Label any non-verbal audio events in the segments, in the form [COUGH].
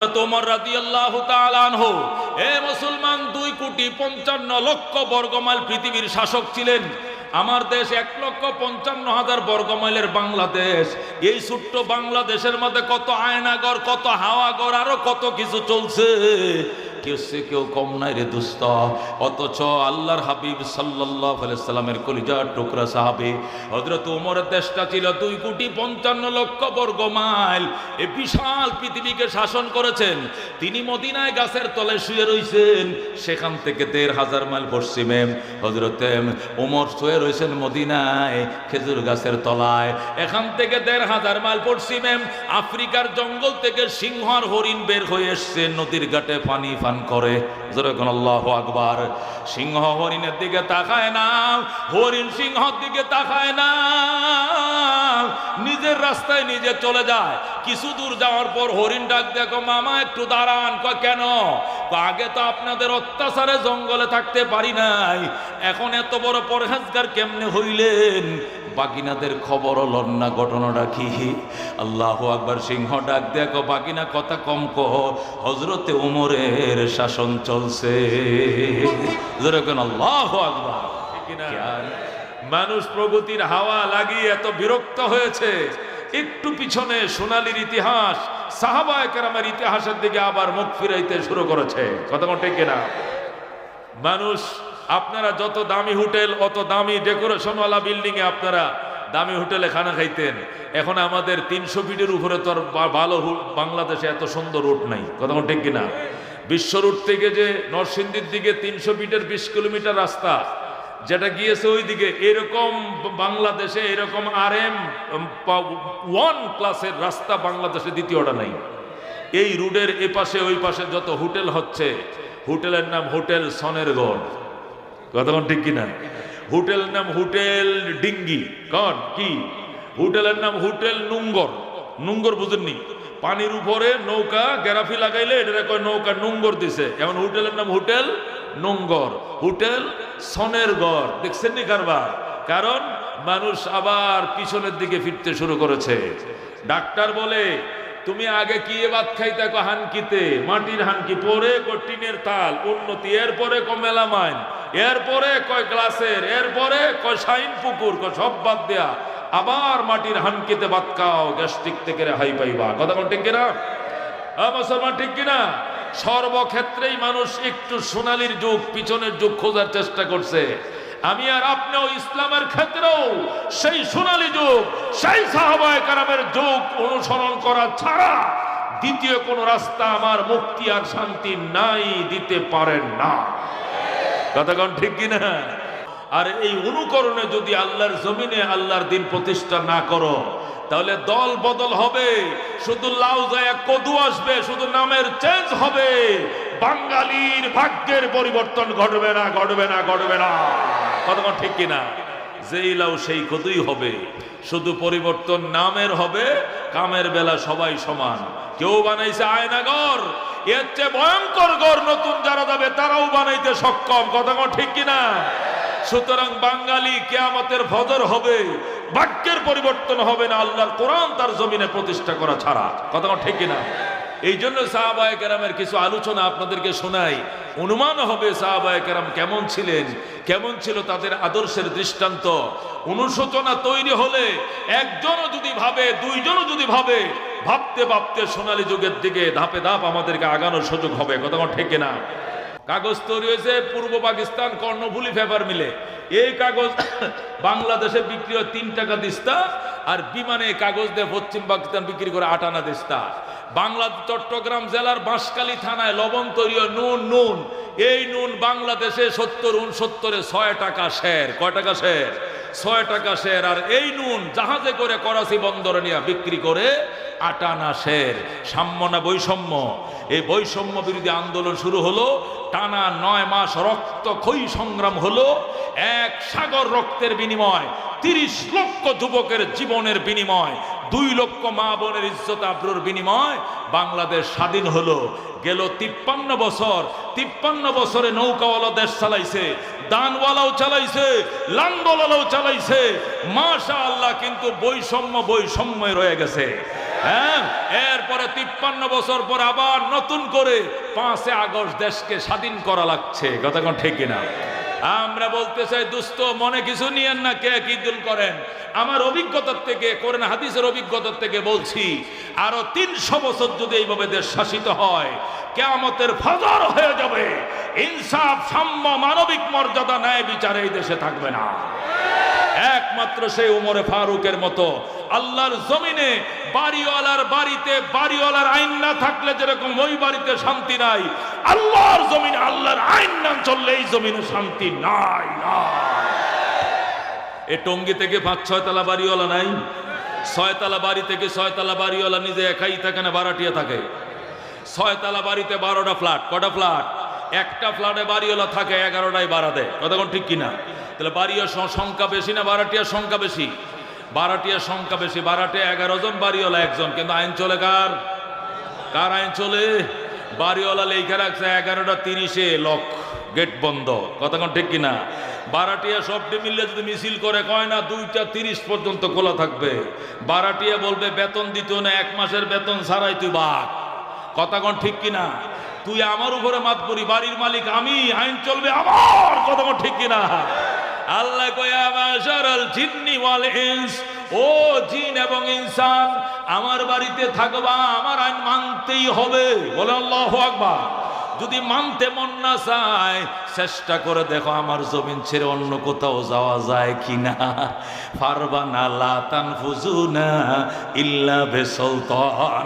তোমার রাজি আল্লাহ এ মুসলমান, দুই কোটি পঞ্চান্ন লক্ষ বর্গমাইল পৃথিবীর শাসক ছিলেন। আমার দেশ এক লক্ষ পঞ্চান্ন হাজার বর্গমাইলের বাংলাদেশ। এই ছোট্ট বাংলাদেশের মধ্যে কত আয়নাগর, কত হাওয়াগর, আরও কত কিছু চলছে। কেউ সে কেউ কম নাই রে দুস্ত। অথচ আল্লাহর হাবিব সাল্লাহ সাল্লামের কলিজার টুকরা সাহাবি হজরত উমরের দেশটা ছিল দুই কোটি পঞ্চান্ন লক্ষ বর্গ মাইল। এ বিশাল পৃথিবীকে শাসন করেছেন। তিনি মদিনায় গাছের তলে শুয়ে রইছেন। সেখান থেকে দেড় হাজার মাইল পশ্চিমে হজরতে উমর শুয়ে রয়েছেন মদিনায়, খেজুর গাছের তলায়। এখান থেকে দেড় হাজার মাইল পশ্চিমে আফ্রিকার জঙ্গল থেকে সিংহ আর হরিণ বের হয়ে এসছে। নদীর ঘাটে পানি, পান করে। যেরকম আল্লাহ আকবার। সিংহ হরিণের দিকে তাকায় না, হরিণ সিংহর দিকে তাকায় না। নিজের রাস্তায় নিজে চলে যায়। কিছু দূর যাওয়ার পর হরিণ ডাক, দেখো মামা, একটু দাঁড়ান। কেন? আগে তো আপনাদের অত্যাচারে জঙ্গলে থাকতে পারি নাই। এখন এত বড় পরহেজগার কেমনে হইলেন? বাকিনাদের খবর লন না ঘটনাটা কি? আল্লাহ আকবার সিংহ ডাক দেখো বাকিনা কথা কম কহ হজরতে উমরের শাসন চলছে। যেরকম আল্লাহ আকবার। মানুষ প্রগতির হাওয়া লাগিয়ে এত বিরক্ত হয়েছে। একটু পিছনে সোনালির ইতিহাস সাহাবায় ইতিহাসের দিকে আবার মুখ ফিরাইতে শুরু করেছে। কথা ঠিক কিনা? মানুষ, আপনারা যত দামি হোটেল, অত দামি ডেকোরেশনওয়ালা বিল্ডিং এ আপনারা দামি হোটেলে খানা খাইতেন। এখন আমাদের তিনশো ফিটের উপরে তো আর ভালো বাংলাদেশে এত সুন্দর রুট নাই। কথা ঠিক কিনা? বিশ্ব রুট থেকে যে নরসিংদীর দিকে তিনশো ফিটের বিশ কিলোমিটার রাস্তা যেটা গিয়েছে ওই দিকে এরকম বাংলাদেশে এরকম আর এম ওয়ান ক্লাসের রাস্তা বাংলাদেশে দ্বিতীয়টা নাই। এই রুডের এ পাশে ওই পাশে যত হোটেল হচ্ছে, হোটেলের নাম হোটেল সনেরগড়। কতক্ষণ ঠিক কিনা? হোটেল নাম হোটেল ডিঙ্গি। কন, কি? হোটেলের নাম হোটেল নুঙ্গর। নুঙ্গর বুঝেননি? পানির উপরে নৌকা, গ্যারাফি লাগাইলে এটা কয় নৌকা নুঙ্গর দিছে। এমন হোটেলের নাম হোটেল নুঙ্গর হোটেল সনের গড়। দেখছেন নি কারবার? কারণ মানুষ আবার পিছনের দিকে ফিরতে শুরু করেছে। ডাক্তার বলে তুমি আগে কি এ ভাত খাইতে হানকিতে? মাটির হানকি পরে কো টিনের তাল? উন্নতি এরপরে কো মেলামাইন? এরপরে কয় গ্লাসের? এরপরে কয় শাইন পুকুর? কয় সব বাদ দেয়া। আবার মাটির হানকিতে বাদ খাও গ্যাস্ট্রিক থেকে রেহাই পাইবা। কথা কোন ঠিক কিনা? হ্যাঁ, মুসলমান ঠিক কিনা? সর্বক্ষেত্রেই মানুষ একটু সোনালির যুগ, পিছনের যুগ খোঁজার চেষ্টা করছে। আমি আর আপনিও ইসলামের ক্ষেত্রেও সেই সোনালি যুগ, সেই সাহাবায় কারামের যুগ অনুসরণ করা ছাড়া দ্বিতীয় কোন রাস্তা আমার মুক্তি আর শান্তি নাই দিতে পারেন না। কথাগণ ঠিক কিনা? আর এই অনুকরণে যদি আল্লাহর জমিনে আল্লাহর দিন প্রতিষ্ঠা না করো, তাহলে দল বদল হবে। শুধু লাউ যায়, কদু আসবে, শুধু নামের চেঞ্জ হবে। বাঙালির ভাগ্যের পরিবর্তন ঘটবে না ঘটবে না ঘটবে না। কতক্ষণ ঠিক কিনা? যেই লাউ সেই কদুই হবে। শুধু পরিবর্তন নামের হবে, কামের বেলা সবাই সমান। কেউ বানাইছে আয়নাগর এর চেয়ে ভয়ঙ্কর গড় নতুন যারা যাবে, তারাও বানাইতে সক্ষম। কথা ঠিক কিনা? সুতরাং বাঙালি কেয়ামতের ফজর হবে বাক্যের পরিবর্তন হবে না, আল্লাহর কোরআন তার জমিনে প্রতিষ্ঠা করা ছাড়া। কথা ঠিক না এই জন্য সাহাবায় কেরামের কিছু আলোচনা আপনাদেরকে শোনাই। অনুমান হবে সাহাবায় কেরাম কেমন ছিলেন, কেমন ছিল তাদের আদর্শের দৃষ্টান্ত। অনুশোচনা তৈরি হলে একজনও যদি ভাবে, দুইজনও যদি ভাবে, ভাবতে ভাবতে সোনালী যুগের দিকে ধাপে ধাপ আমাদেরকে আগানোর সুযোগ হবে। কথা ঠিক কিনা? কাগজ তৈরি হয়েছে, পূর্ব পাকিস্তান কর্ণফুলি ফেভার মিলে। এই কাগজ [COUGHS] বাংলাদেশে বিক্রি হয় তিন টাকা দিস্তা, আর বিমানে কাগজ দিয়ে পশ্চিম পাকিস্তান বিক্রি করে আট আনা দিস্তা। বাংলা চট্টগ্রাম জেলার বাঁশকালী থানায় লবণ তৈরি নুন নুন। এই নুন বাংলাদেশে সত্তর উনসত্তরে ছয় টাকা শের। কয় টাকা শের? ছয় টাকা শের, আর এই নুন জাহাজে করে করাচি বন্দরে নিয়ে বিক্রি করে আটানা শের। সাম্য না বৈষম্য? এই বৈষম্য বিরোধী আন্দোলন শুরু হলো, টানা নয় মাস রক্ত ক্ষয়ী সংগ্রাম হলো, এক সাগর রক্তের বিনিময় তিরিশ লক্ষ যুবকের জীবনের বিনিময়, দুই লক্ষ মা বোনের ইজ্জত আব্রুর বিনিময়, বাংলাদেশ স্বাধীন হলো। গেল তিপ্পান্ন বছর, তিপ্পান্ন বছরে নৌকাওয়ালা দেশ চালাইছে, দানওয়ালাও চালাইছে লাঙ্গলাও চালাইছে। মাশা আল্লাহ কিন্তু বৈষম্য বৈষম্য রয়ে গেছে। হ্যাঁ এরপরে তিপ্পান্ন বছর পর আবার নতুন করে পাঁচে আগস্ট দেশকে স্বাধীন করা লাগছে। কথা কোন ঠিক কিনা? আমরা বলতে চাই দুস্থ মনে কিছু নিয়েন না, কে কি দুল করেন? আমার অভিজ্ঞতার থেকে করেন হাদিসের অভিজ্ঞতার থেকে বলছি, আরও তিনশো বছর যদি এইভাবে দেশ শাসিত হয়, কেয়ামতের ফজর হয়ে যাবে। ইনসাফ, সাম্য, মানবিক মর্যাদা, ন্যায় বিচারে এই দেশে থাকবে না। একমাত্র সেই উমরে ফারুকের মতো। আল্লাহর জমিনে বাড়িওয়ালার বাড়িতে বাড়িওয়ালার আইন না থাকলে যেরকম ওই বাড়িতে শান্তি নাই, আল্লাহর জমিনে আল্লাহর আইন না চললে এই জমিনে শান্তি নাই এ টঙ্গি থেকে পাঁচ ছয় তলা বাড়িওয়ালা নাই? ছয়তলা বাড়ি থেকে ছয়তলা বাড়িওয়ালা নিজে একাই থাকে না, বারাটিয়া থাকে? ছয়তলা বাড়িতে বারোটা ফ্ল্যাট, কটা ফ্ল্যাট? একটা ফ্ল্যাটে বাড়িওয়ালা থাকে এগারোটাই বাড়া দেয়। কতক্ষণ ঠিক কিনা? তাহলে বাড়ির সংখ্যা বেশি না বারাটিয়ার সংখ্যা বেশি? বারাটিয়ার সংখ্যা বেশি, বারাটে এগারো জন, বাড়িওয়ালা একজন। কিন্তু আইন চলে কার? কার আইন চলে? বাড়িওয়ালা লেখা রাখছে, এগারোটা তিরিশে লক, গেট বন্ধ। কতক্ষণ ঠিক কিনা? বারাটিয়া সবটি মিললে যদি মিছিল করে, কয় না, দুইটা তিরিশ পর্যন্ত খোলা থাকবে। বারাটিয়া বলবে, বেতন দিত না, এক মাসের বেতন ছাড়াই তুই বাঘ কথাক্ষণ ঠিক কিনা? তুই আমার উপরে মাত করি, বাড়ির মালিক আমি, আইন চলবে আমার। কথাক্ষণ ঠিক কিনা? আল্লাহ জিন্নি ও জিন এবং ইনসান, আমার বাড়িতে থাকবা, আমার আইন মানতেই হবে। বলে আল্লাহ আকবার। যদি মানতে মন না চায়, চেষ্টা করে দেখো আমার জমিন ছেড়ে অন্য কোথাও যাওয়া যায় পারবা না লাতান ফুজুনা ইল্লা বেসলতান।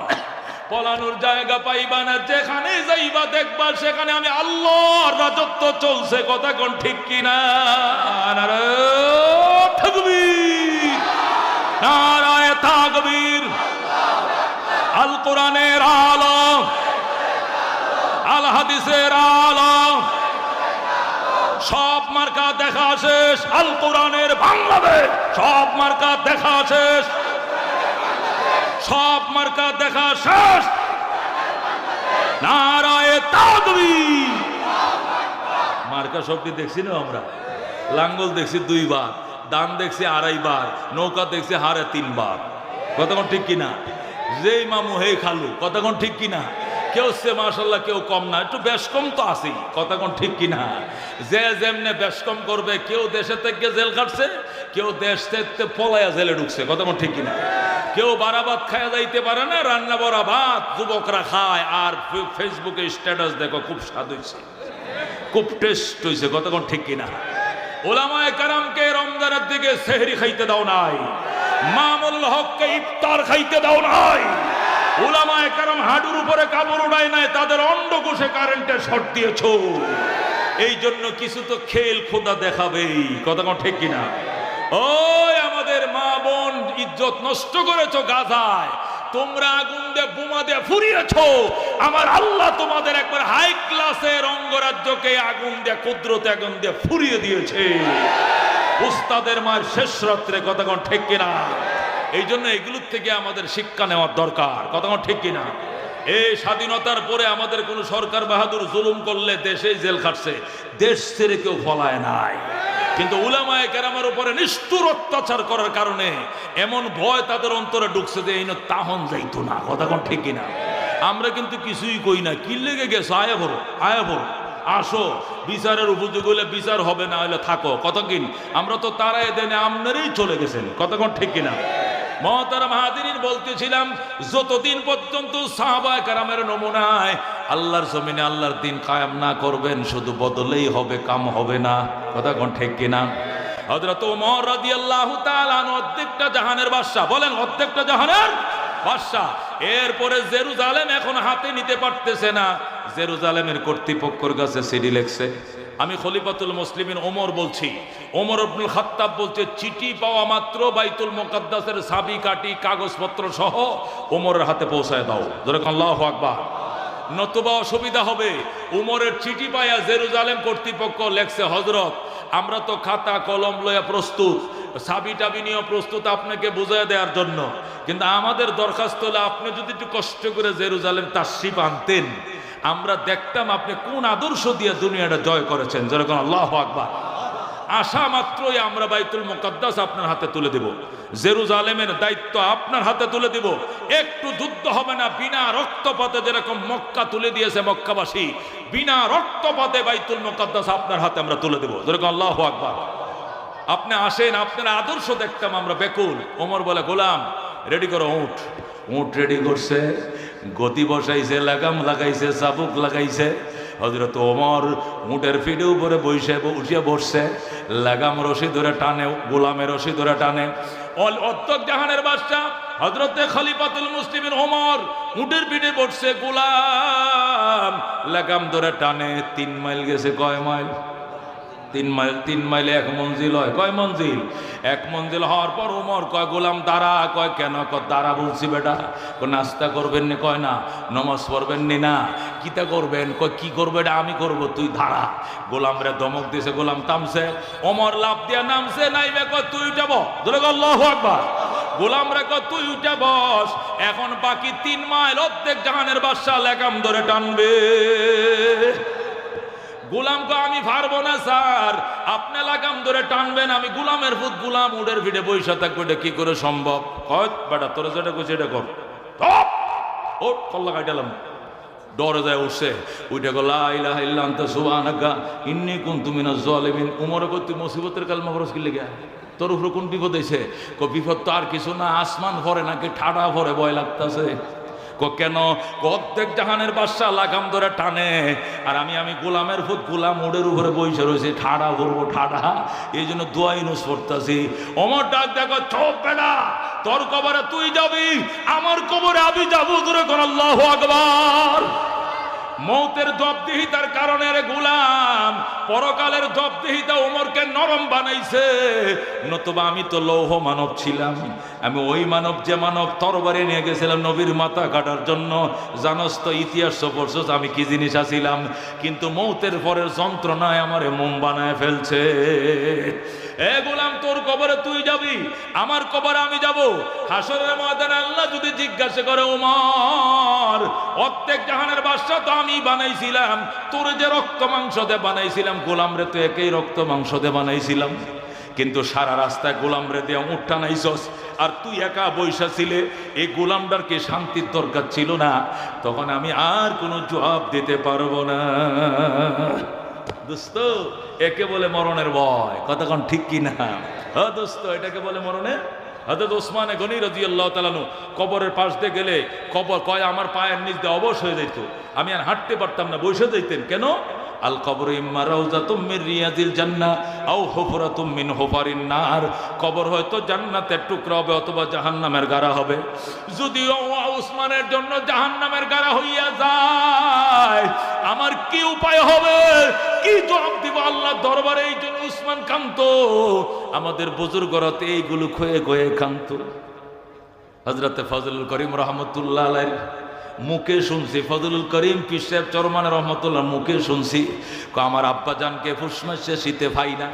পলানোর জায়গা পাইবা না, যেখানে যাইবা দেখবা, সেখানে আমি আল্লাহর রাজত্ব চলছে, কথা কোন ঠিক কিনা? থাকবীর নারায় তাকবীর আল কোরআনের আলম আল হাদিসের আলম সব মার্কা দেখা শেষ, আল কোরআনের বাংলাদেশ। সব মার্কা দেখা শেষ। সব মার্কা দেখা শেষ। নারায় মার্কা শব্দটি দেখছি না আমরা? লাঙ্গল দেখছি দুইবার, দান দেখছি আড়াইবার, নৌকা দেখছি হারে তিনবার। কতক্ষণ ঠিক কিনা? যেই মামু হেই খালু, কতক্ষণ ঠিক কিনা? কেউ সে মাসাল্লাহ কেউ কম না, একটু বেশ কম তো আছেই, কতক্ষণ ঠিক কিনা? যে যেমনে বেশ কম করবে, কেউ দেশে থেকে জেল কাটছে কেউ দেশ থেকে পলায়া জেলে ঢুকছে, কতক্ষণ ঠিক কিনা? কেউ বারাবাদ খায়া যাইতে পারে না, রান্না বড়া ভাত, যুবকরা খায়, আর ফেসবুকে স্ট্যাটাস দেখো, খুব স্বাদ হয়েছে খুব টেস্ট হয়েছে কতক্ষণ ঠিক কিনা? ওলামায় কারামকে রমজানের দিকে সেহরি খাইতে দাও নাই। মামুল হককে ইফতার খাইতে দাও নাই। ওলামায় কারাম হাডুর উপরে কাপড় উড়ায় নাই, তাদের অন্ডকোষে কারেন্টের শর্ট দিয়েছ। এই জন্য কিছু তো খেল খোদা দেখাবেই, কতক্ষণ ঠিক কিনা? ওই আমাদের মা বোন ইজ্জত নষ্ট করেছ গাজায়। তোমরা আগুন দিয়ে বোমা দিয়ে ফুরিয়েছ। আমার আল্লাহ তোমাদের একবার হাই ক্লাসের অঙ্গরাজ্যকে আগুন দিয়ে, কুদরতে আগুন দিয়ে ফুরিয়ে দিয়েছে। উস্তাদের মায়ের শেষ রাত্রে কতক্ষণ ঠিক কিনা? এই জন্য এগুলোর থেকে আমাদের শিক্ষা নেওয়ার দরকার। কতক্ষণ ঠিক কিনা? এই স্বাধীনতার পরে আমাদের কোনো সরকার বাহাদুর জুলুম করলে দেশেই জেল খাটছে। দেশ ছেড়ে কেউ ফলায় নাই। কিন্তু উলামায় কেরামের উপরে নিষ্ঠুর অত্যাচার করার কারণে এমন ভয় তাদের অন্তরে ঢুকছে যে এই না তাহন যাইতো না কথা কোন ঠিক কিনা? আমরা কিন্তু কিছুই কই না, কি লেগে গেছো? আয়া বড় আয়া বড় আসো, বিচারের উপযোগ হলে বিচার হবে, না হলে থাকো। কতক্ষণ আমরা তো তারাই দেনে আমনেরই চলে গেছেন কতক্ষণ ঠিক কিনা? মহতারাম হাদিরিন বলতেছিলাম, যতদিন আল্লাহর দিন কায়াম না করবেন, শুধু বদলেই হবে, কাম হবে না। ঠিক অর্ধেকটা জাহানের বাদশা বলেন, অর্ধেকটা জাহানের বাদশা এরপরে জেরুজালেম এখন হাতে নিতে পারতেছে না। জেরুজালেমের কর্তৃপক্ষের কাছে সিডি লেখছে। আমি খলিফাতুল মুসলিমিন ওমর বলছি। ওমর আব্দুল খাত্তাব বলছে, চিঠি পাওয়া মাত্র বাইতুল মোকাদ্দাসের সাবি, কাটি, কাগজপত্র সহ ওমরের হাতে পৌঁছায় দাও। যেরকম আল্লাহ আকবার। নতুবা অসুবিধা হবে। উমরের চিঠি পাইয়া জেরুজালেম কর্তৃপক্ষ লেখছে হজরত আমরা তো খাতা, কলম লয়া প্রস্তুত। সাবি টাবি নিয়ে প্রস্তুত আপনাকে বুঝাই দেওয়ার জন্য। কিন্তু আমাদের দরখাস্ত হলে আপনি যদি একটু কষ্ট করে জেরুজালেম তাশরিফ আনতেন আমরা দেখতাম আপনি কোন আদর্শ দিয়ে দুনিয়াটা জয় করেছেন। যেরকম আল্লাহ আকবার। আসা মাত্রই আমরা বাইতুল মোকাদ্দাস আপনার হাতে তুলে দেব। জেরুজালেমের দায়িত্ব আপনার হাতে তুলে দিব। একটু যুদ্ধ হবে না, বিনা রক্তপাতে যেরকম মক্কা তুলে দিয়েছে মক্কাবাসী, বিনা রক্তপাতে বাইতুল মোকাদ্দাস আপনার হাতে আমরা তুলে দেব। যেরকম আল্লাহ আকবার। আপনি আসেন, আপনার আদর্শ দেখতাম আমরা বেকুল। ওমর বলে, গোলাম রেডি করো, উঠ। উঠ রেডি করছে। গতি বসাইছে, লাগাম লাগাইছে, চাবুক লাগাইছে। হজরত ওমর উটের ফিডে উপরে বসে উঠিয়ে বসছে। লাগাম রশি ধরে টানে গোলামের রশি ধরে টানে। জাহানের বাদশা হজরতে খলিফাতুল মুসলিমের ওমর উটের পিঠে বসছে, গোলাম লাগাম ধরে টানে, তিন মাইল গেছে, কয় মাইল? তিন মাইল, তিন মাইলে এক মঞ্জিল হয়। কয় মঞ্জিল? এক মঞ্জিল হওয়ার পর উমর কয়, গোলাম দাঁড়া। কয়, কেন কয় দাঁড়া বলছি বেটা। কয়, নাস্তা করবেন নি? কয়, না। নমাজ পড়বেন নি? না। কিতা করবেন? কয়, কি করবে এটা আমি করব? তুই দাঁড়া। গোলাম রে দমক দিছে, গোলাম তামছে অমর লাভ দিয়া নামছে, নাইবে কয়, তুই উঠাবো ধরে আল্লাহু গোলাম রে কয়, তুই উঠে বস। এখন বাকি তিন মাইল অর্ধেক জাহানের বাদশা লেগাম ধরে টানবে। গোলাম কো আমি পারব না, স্যার। আপনি লাগাম ধরে টানবেন, আমি গোলামের ফুট গোলাম উডের ভিড়ে বৈশা থাকব, এটা কি করে সম্ভব? কয়, বেটা, তোরা যেটা করছে এটা কর। যায় উঠছে। ইন্নী মুসিবতের কি লেগে? কোন বিপদ বিপদ তো আর কিছু না, আসমান ভরে নাকি ঠাডা ভরে ভয় লাগতাছে। কেন? অর্ধেক জাহানের বাদশাহ লাগাম ধরে টানে। আর আমি আমি গোলামের ফুট গোলাম ওড়ের উপরে বইসে রয়েছে। ঠাডা করব ঠাডা। এই জন্য দোয়াই নুস পড়তেছি। অমর ডাক, দেখো ছোপ বেড়া তোর কবরে তুই যাবি, আমার কবরে আমি যাব। দূরে কোন আল্লাহ আকবার। মৌতের জবদিহিতার কারণে রে গুলাম, পরকালের জবদিহিতা ওমরকে নরম বানাইছে। নতুবা আমি তো লৌহ মানব ছিলাম, আমি ওই মানব যে মানব তরবারি নিয়ে গেছিলাম নবীর মাথা কাটার জন্য। জানস তো ইতিহাস পড়ছস আমি কি জিনিস আছিলাম? কিন্তু মৌতের পরের যন্ত্রণায় আমারে মোম বানায় ফেলছে। এ গোলাম, তোর কবরে তুই যাবি? আমার কবরে আমি যাব? হাসরের ময়দানে আল্লাহ যদি জিজ্ঞাসা করে ওমর প্রত্যেক জাহানের বাদশা তো আমি বানাইছিলাম, তোর যে রক্ত মাংস দে বানাইছিলাম গোলাম রে তো একই রক্ত মাংস দে বানাইছিলাম। কিন্তু সারা রাস্তায় গোলাম রে দিয়ে উঠটা নাইছস আর তুই একা বৈশা ছিলে, এই গোলামটার কি শান্তির দরকার ছিল না? তখন আমি আর কোনো জবাব দিতে পারব না। দোস্ত, একে বলে মরণের ভয়। কতক্ষণ ঠিক কি না হ্যাঁ দোস্ত, এটাকে বলে মরণে হজরত ওসমানে গনি রাজি আল্লাহ তালানু কবরের পাশ দিয়ে গেলে কবর কয় আমার পায়ের নিচ দিয়ে অবশ হয়ে যেত আমি আর হাঁটতে পারতাম না, বসে যেতেন কেন? আল কবর ইম্মা রাউজাতুম মিন রিয়াজিল জান্নাহ আও হুফরাতুম মিন হুফারিন নার। কবর হয়তো জান্নাতের টুকরা হবে অথবা জাহান্নামের গাড়া হবে। যদিও উসমানের জন্য জাহান্নামের গাড়া হইয়া যায়, আমার কি উপায় হবে? কি জবাব দিব আল্লাহ দরবারে? এই কান্ত। আমাদের বুজুর্গরাতে এইগুলো খয়ে খয়ে কান্ত। হজরতে ফজলুল করিম রহমতুল্লাহ মুখে শুনছি, ফজলুল করিম পিসেব চরমান রহমতুল্লাহ মুখে শুনছি। আমার আব্বা জানকে ফুসমাসে শীতে ভাই না।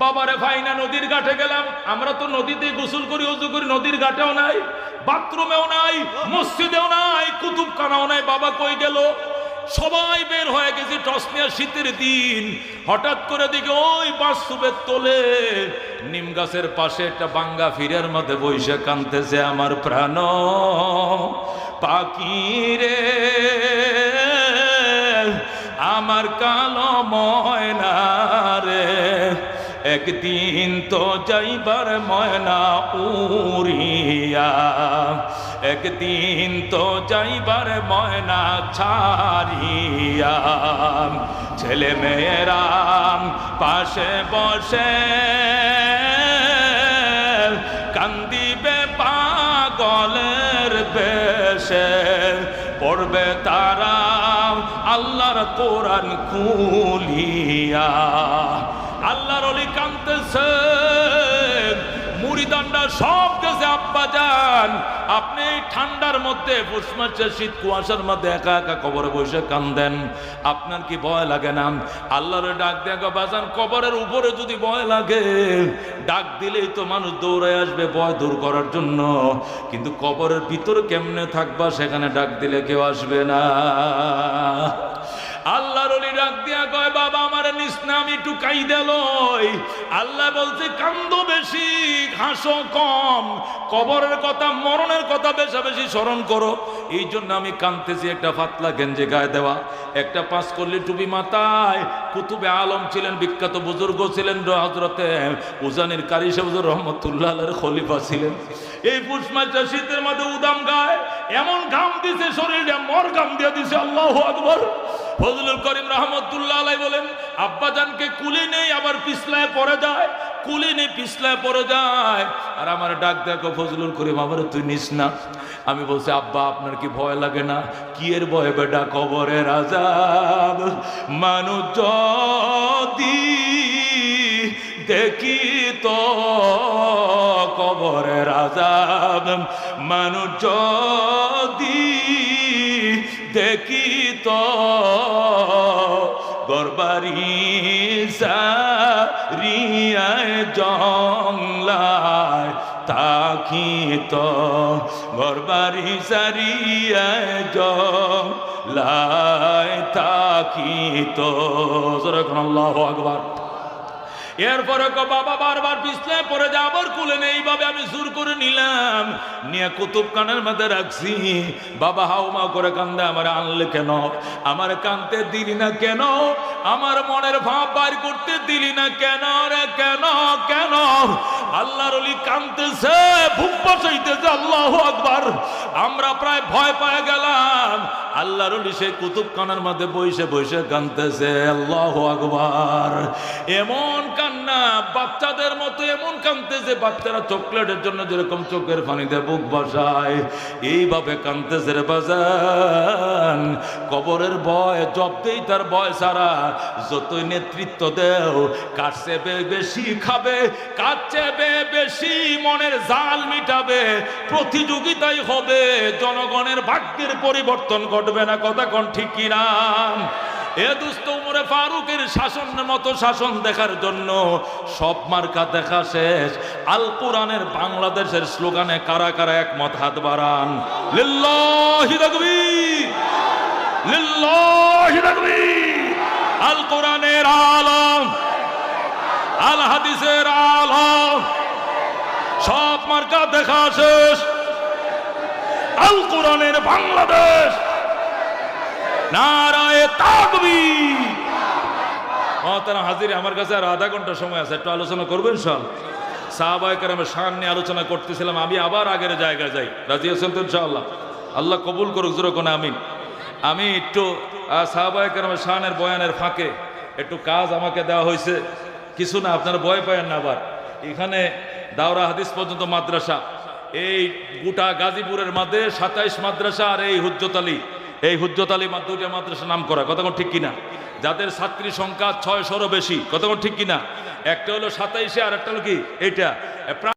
বাবারে ভাই না, নদীর ঘাটে গেলাম। আমরা তো নদীতে গোসল করি, অজু করি, নদীর ঘাটেও নাই, বাথরুমেও নাই, মসজিদেও নাই, কুতুবখানাও নাই। বাবা কই গেল? সবাই বের হয়ে গেছে টস নিয়ে শীতের দিন। হঠাৎ করে দেখি ওই বাস্তবের তোলে নিম গাছের পাশে একটা বাঙ্গা ফিরের মধ্যে বৈশে কানতেছে আমার প্রাণ। পাখি রে, আমার কালো ময়না রে, একদিন তো যাইবার ময়না উড়িয়া একদিন তো যাইবার ময়না ছাড়িয়া, ছেলে মেয়েরা পাশে বসে কান্দিবে পাগলের বেশে, পড়বে তারা আল্লাহর কোরআন খুলিয়া। আল্লাহর অলি কান্দতেছে মুড়িদান্ডা সব যান। আপনি ঠান্ডার মধ্যে শীত কুয়াশার মধ্যে একা একা কবরে আপনার কি ভয় লাগে না? আল্লাহর ডাক দেখো বাজান, কবরের উপরে যদি ভয় লাগে, ডাক দিলেই তো মানুষ দৌড়ে আসবে ভয় দূর করার জন্য। কিন্তু কবরের ভিতরে কেমনে থাকবা, সেখানে ডাক দিলে কেউ আসবে না। আল্লাহর অলি ডাক দিয়া কয়, বাবা, আমার নিজ বিছনা আমি একটু কাইদে লই। আল্লাহ বলছে, কান্দ বেশি, হাসো কম। কবরের কথা, মরণের কথা বেশা বেশি স্মরণ করো। এই জন্য আমি কানতেছি একটা পাতলা গেঞ্জে গায়ে দেওয়া। একটা পাঁচ কল্লি টুপি মাথায়। কুতুবে আলম ছিলেন, বিখ্যাত বুজুর্গ ছিলেন হজরতে উজানির কারি সাহুজুর রহমতুল্লাহ খলিফা ছিলেন। এই পুষ মাসটা শীতের মধ্যে উদাম গায়, এমন ঘাম দিছে শরীরে, মর ঘাম দিয়ে দিছে, আল্লাহ আকবর। ফজলুল করিম রহমতুল্লাহ আলাই বলেন, আব্বাজানকে কুলে নেই, আবার পিছলায় পড়ে যায়। কুলে নেই পিছলায় পড়ে যায়। আর আমার ডাক দেখো, ফজলুল করিম, আমার তুই নিস না। আমি বলছি, আব্বা, আপনার কি ভয় লাগে না? কি এর ভয় বেটা? কবরের আজাব মানুষ যদি দেখি তো কবরের আজাব মানুষ যদি দেখি তো গরবারি সারিয়ায় জংলায় তাকি তো গরবারি সারিয়ায় জংলায় তাকি তো আল্লাহ আকবার। এরপরে বাবা, বারবার পিছলে পরে যা, আবার কুলে নেই। এইভাবে আমি জোর করে নিলাম। নিয়ে কুতুব কানের মধ্যে রাখছি। বাবা, হাউ মা করে কান্দে, আমার আনলে কেন? আমার কানতে দিলি না কেন? আমার মনের ভাব বার করতে দিলি না কেন রে? কেন? কেন? আল্লাহর অলি কাঁদতেছে ভুক বসাইতেছে, আল্লাহ আকবার। আমরা প্রায় ভয় পায় গেলাম। আল্লাহর অলি সেই কুতুব কানের মধ্যে বইসে বইসে কানতেছে আল্লাহ আকবার। এমন কান্না বাচ্চাদের মতো এমন কানতেছে বাচ্চারা চকলেটের জন্য যেরকম চোখের পানিতে বুক বসায়, এইভাবে কানতেছে রে বাজান। কবরের ভয় জবতেই তার ভয় সারা। যতই নেতৃত্ব দেও চেয়ে বেশি খাবে চেয়ে বেশি, মনের জাল মিটাবে, প্রতিযোগিতাই হবে, জনগণের ভাগ্যের পরিবর্তন ঘটবে না, কথা কোন ঠিক কিনা? এ দুস্থ উমরে ফারুকের শাসনের মতো শাসন দেখার জন্য সব মার্কা দেখা শেষ। আল কোরআনের বাংলাদেশের স্লোগানে কারা কারা একমত? হাত বাড়ান। লিল্লাহি তাকবীর। লিল্লাহি তাকবীর। আল কোরআনের আলম। আল হাদিসের আলম। সব মার্কা দেখা শেষ। আল কোরআনের বাংলাদেশ। নারায় তাকবি তারা হাজির, আমার কাছে আর আধা ঘণ্টা সময় আছে, একটু আলোচনা করবেন সব সাহাবাহিকের আমি শান নিয়ে আলোচনা করতেছিলাম, আমি আবার আগের জায়গায় যাই। রাজি আছেন তো ইনশাআল্লাহ? আল্লাহ কবুল করুক, জোর কোন আমিন। আমি একটু সাহাবাহিকের আমার শানের বয়ানের ফাঁকে একটু কাজ আমাকে দেওয়া হয়েছে। কিছু না, আপনারা ভয় পায়েন না আবার। এখানে দাওরা হাদিস পর্যন্ত মাদ্রাসা, এই গোটা গাজীপুরের মধ্যে সাতাইশ মাদ্রাসা আর এই হুজ্জত আলী। এই হুজ্জত আলী দুইটা মাদ্রাসা নাম করা কতক্ষণ ঠিক কিনা? যাদের ছাত্রী সংখ্যা ছয়শোরও বেশি, কতক্ষণ ঠিক কিনা? একটা হলো সাতাইশে আর একটা হলো কি? এইটা।